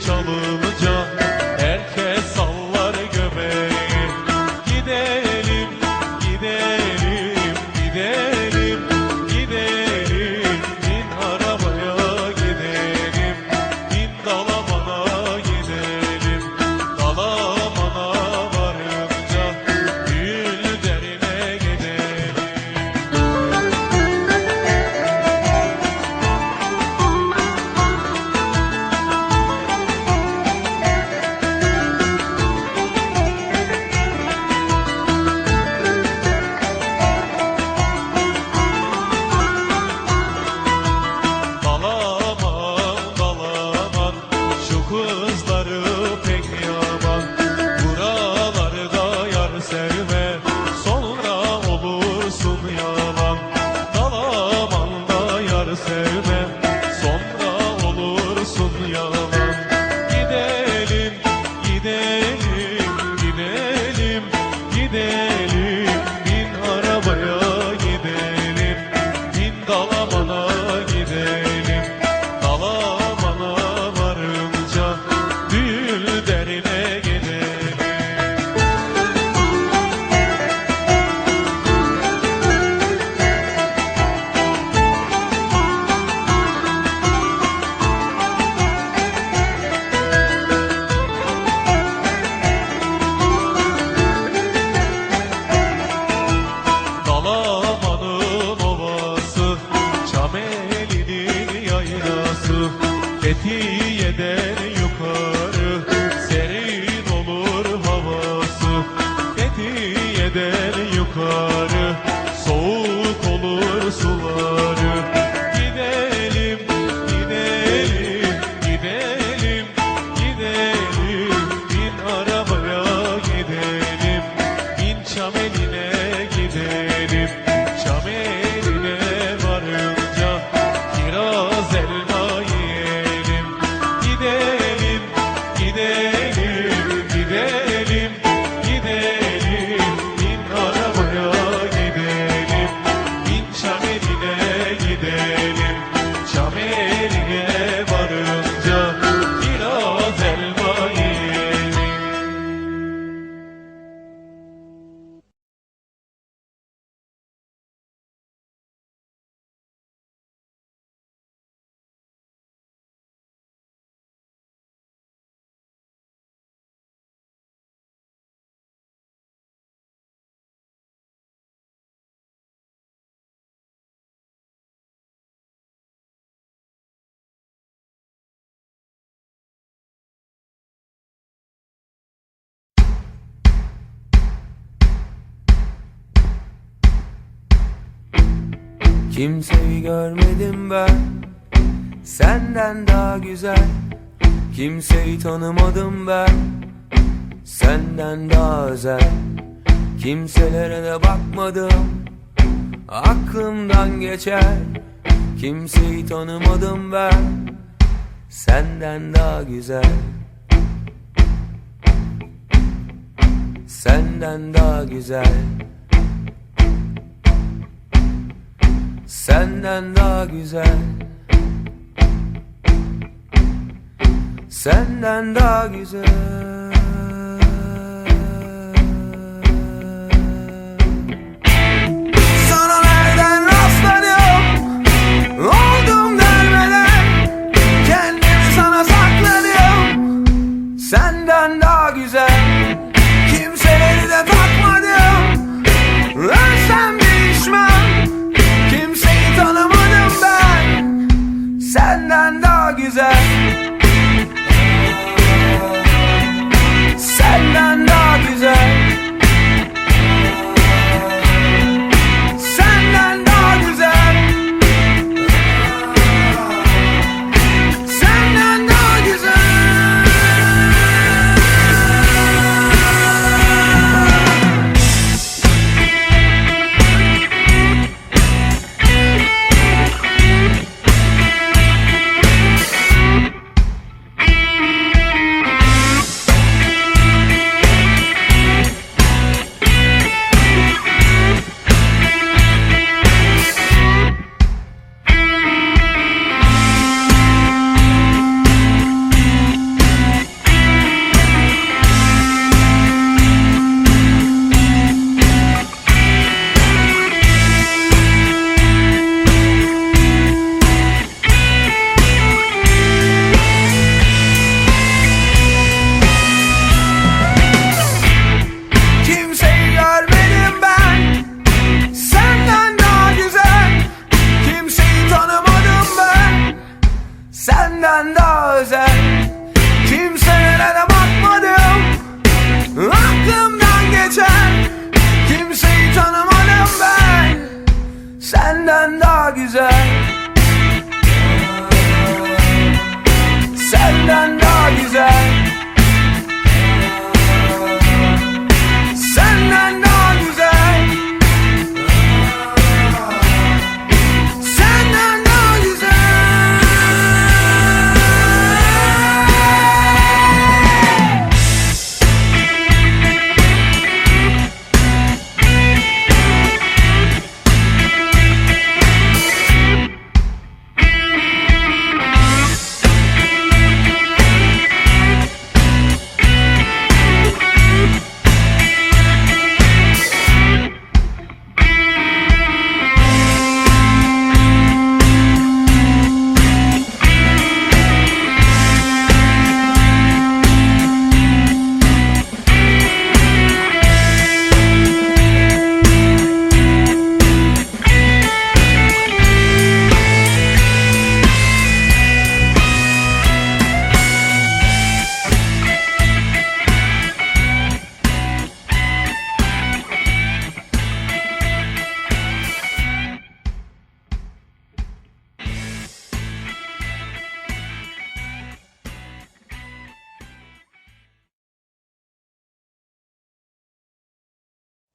çalınacak. Kimseyi görmedim ben. Senden daha güzel. Kimseyi tanımadım ben. Senden daha özel. Kimselere de bakmadım. Aklımdan geçer. Kimseyi tanımadım ben. Senden daha güzel. Senden daha güzel. Senden daha güzel. Senden daha güzel.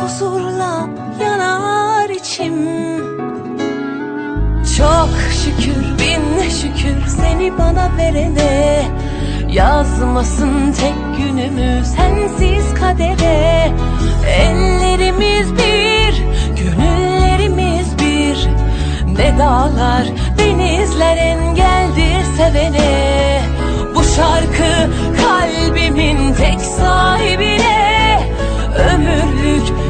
Huzurla yanar içim. Çok şükür bin şükür seni bana verene. Yazmasın tek günümü sensiz kadere. Ellerimiz bir, gönüllerimiz bir. Ne dağlar, denizler engeldir sevene. Bu şarkı kalbimin tek sahibine. Ömürlük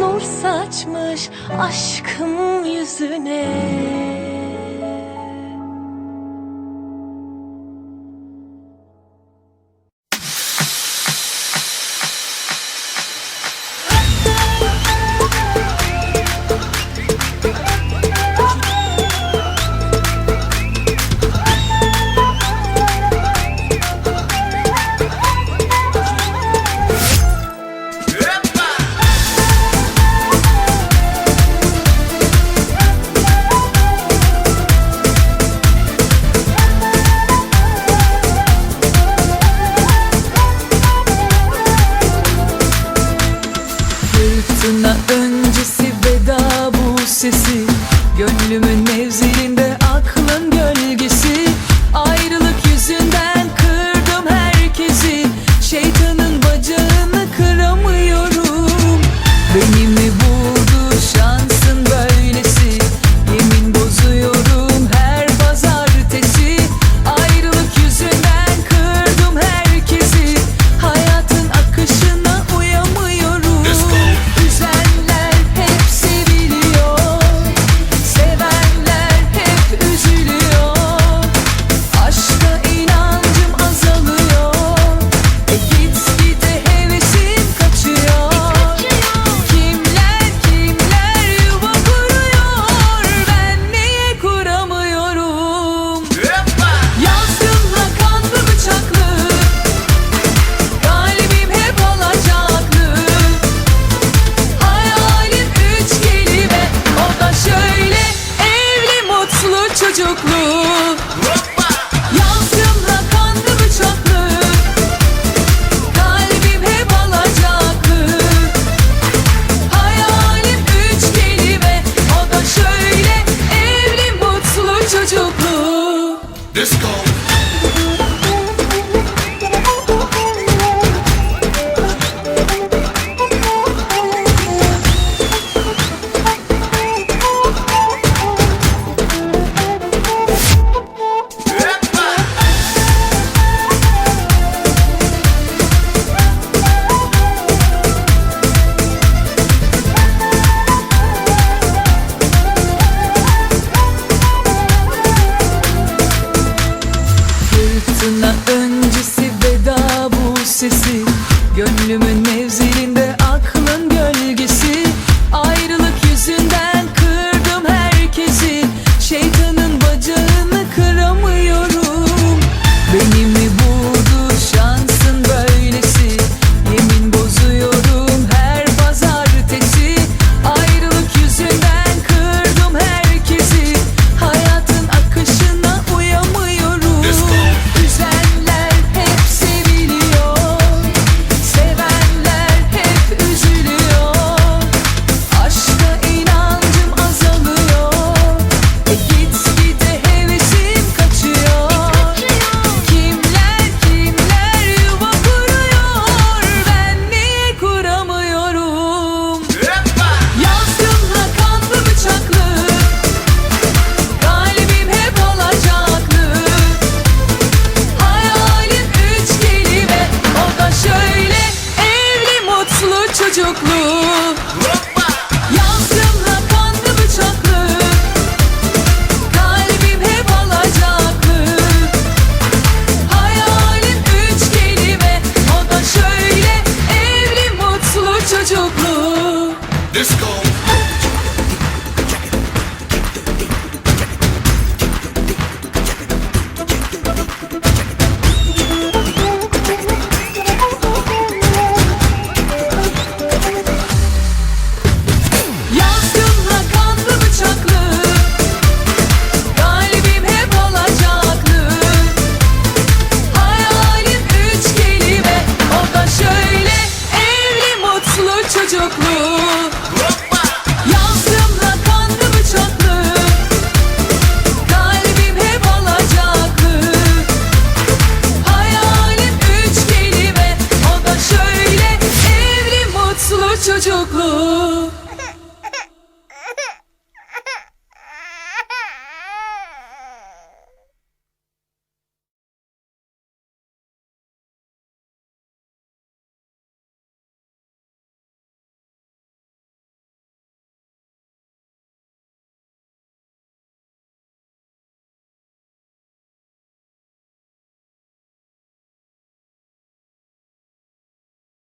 nur saçmış aşkım yüzüne